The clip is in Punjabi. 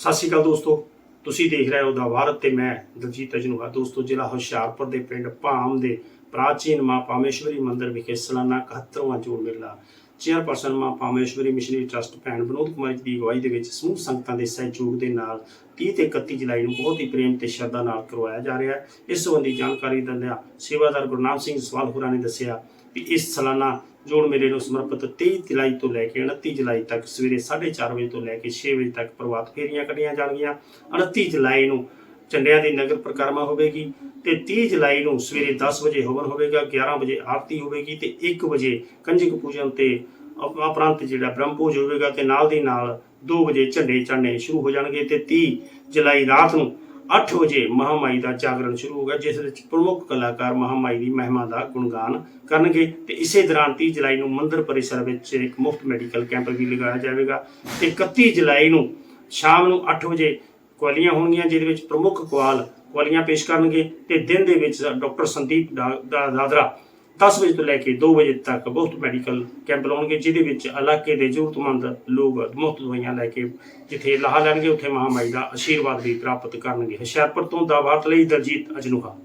ਸਤਿ ਸ਼੍ਰੀ ਅਕਾਲ ਦੋਸਤੋ। ਤੁਸੀਂ ਦੇਖ ਰਹੇ ਹੋ ਦਾ ਭਾਰਤ ਤੇ ਮੈਂ ਦਲਜੀਤ ਅਜਨੂਆ ਦੋਸਤੋ, ਜ਼ਿਲ੍ਹਾ ਹੁਸ਼ਿਆਰਪੁਰ ਦੇ ਪਿੰਡ ਭਾਮ ਦੇ ਪ੍ਰਾਚੀਨ ਮਾਂ ਪਾਮੇਸ਼ਵਰੀ ਮੰਦਿਰ ਵਿਖੇ ਸਾਲਾਨਾ 71ਵਾਂ ਜੋੜ ਮੇਲਾ। ਚੇਅਰਪਰਸਨ ਮਾਂ ਪਾਮੇਸ਼ਵਰੀ ਮਿਸ਼ਨਰੀ ਟਰਸਟ ਭੈਣ ਵਿਨੋਦ ਕੁਮਾਰ ਜੀ ਦੀ ਅਗਵਾਈ ਦੇ ਵਿੱਚ ਸਮੂਹ ਸੰਗਤਾਂ ਦੇ ਸਹਿਯੋਗ ਦੇ ਨਾਲ 30 ਤੇ 31 ਜੁਲਾਈ ਨੂੰ ਬਹੁਤ ਹੀ ਪ੍ਰੇਮ ਤੇ ਸ਼ਰਧਾ ਨਾਲ ਕਰਵਾਇਆ ਜਾ ਰਿਹਾ ਹੈ। ਇਸ ਸੰਬੰਧੀ ਜਾਣਕਾਰੀ ਦਿੰਦਿਆਂ ਸੇਵਾਦਾਰ ਗੁਰਨਾਮ ਸਿੰਘ ਸਵਾਲ ਹੋਰਾਂ ਨੇ ਦੱਸਿਆ ਕਿ ਇਸ ਸਾਲਾਨਾ ਜੋੜ ਮੇਲੇ ਨੂੰ ਸਮਰਪਿਤ 23 ਜੁਲਾਈ ਤੋਂ ਲੈ ਕੇ 29 ਜੁਲਾਈ ਤੱਕ ਸਵੇਰੇ 4:30 ਵਜੇ ਤੋਂ ਲੈ ਕੇ 6 ਵਜੇ ਤੱਕ ਪ੍ਰਭਾਤ ਫੇਰੀਆਂ ਕੱਢੀਆਂ ਜਾਣਗੀਆਂ। 29 ਜੁਲਾਈ ਨੂੰ ਝੰਡਿਆਂ ਦੀ ਨਗਰ ਪ੍ਰਕਰਮਾ ਹੋਵੇਗੀ ਤੇ 30 ਜੁਲਾਈ ਨੂੰ ਸਵੇਰੇ 10 ਵਜੇ ਹਵਨ ਹੋਵੇਗਾ 11 ਵਜੇ ਆਰਤੀ ਹੋਵੇਗੀ ਤੇ 1 ਵਜੇ ਕੰਜਕ ਪੂਜਨ ਤੇ ਉਪਰੰਤ ਜਿਹੜਾ ਬ੍ਰਹਮ ਭੋਜ ਹੋਵੇਗਾ ਤੇ ਨਾਲ ਦੀ ਨਾਲ 2 ਵਜੇ ਝੰਡੇ ਚੜ੍ਹਨੇ ਸ਼ੁਰੂ ਹੋ ਜਾਣਗੇ ਤੇ 30 ਜੁਲਾਈ ਰਾਤ ਨੂੰ 8 ਵਜੇ ਮਹਾਮਾਈ ਦਾ ਜਾਗਰਣ ਸ਼ੁਰੂ ਹੋਗਾ ਜਿਸ ਵਿੱਚ ਪ੍ਰਮੁੱਖ ਕਲਾਕਾਰ ਮਹਾਮਾਈ ਦੀ ਮਹਿਮਾ ਦਾ ਗੁਣਗਾਨ ਕਰਨਗੇ ਤੇ ਇਸੇ ਦੌਰਾਨ 30 ਜੁਲਾਈ ਨੂੰ ਮੰਦਿਰ ਪਰਿਸਰ ਵਿੱਚ ਇੱਕ ਮੁਫਤ ਮੈਡੀਕਲ ਕੈਂਪ ਵੀ ਲਗਾਇਆ ਜਾਵੇਗਾ ਤੇ 31 ਜੁਲਾਈ ਨੂੰ ਸ਼ਾਮ ਨੂੰ 8 ਵਜੇ ਕੁਆਲੀਆਂ ਹੋਣਗੀਆਂ, ਜਿਹਦੇ ਵਿੱਚ ਪ੍ਰਮੁੱਖ ਕੁਆਲ ਕੁਆਲੀਆਂ ਪੇਸ਼ ਕਰਨਗੇ ਤੇ ਦਿਨ ਦੇ ਵਿੱਚ ਡਾਕਟਰ ਸੰਦੀਪ ਦਾ- ਦਾਦਰਾ 10 ਵਜੇ ਤੋਂ ਲੈ ਕੇ 2 ਵਜੇ ਤੱਕ ਬਹੁਤ ਮੈਡੀਕਲ ਕੈਂਪ ਲਾਉਣਗੇ, ਜਿਹਦੇ ਵਿੱਚ ਇਲਾਕੇ ਦੇ ਜ਼ਰੂਰਤਮੰਦ ਲੋਕ ਮੁਫਤ ਦਵਾਈਆਂ ਲੈ ਕੇ ਜਿੱਥੇ ਲਾਹਾ ਲੈਣਗੇ, ਉੱਥੇ ਮਹਾਮਾਈ ਦਾ ਆਸ਼ੀਰਵਾਦ ਵੀ ਪ੍ਰਾਪਤ ਕਰਨਗੇ। ਹੁਸ਼ਿਆਰਪੁਰ ਤੋਂ ਦਾ ਵਾਰਤ ਲਈ ਦਲਜੀਤ ਅਜਨੂਹਾ।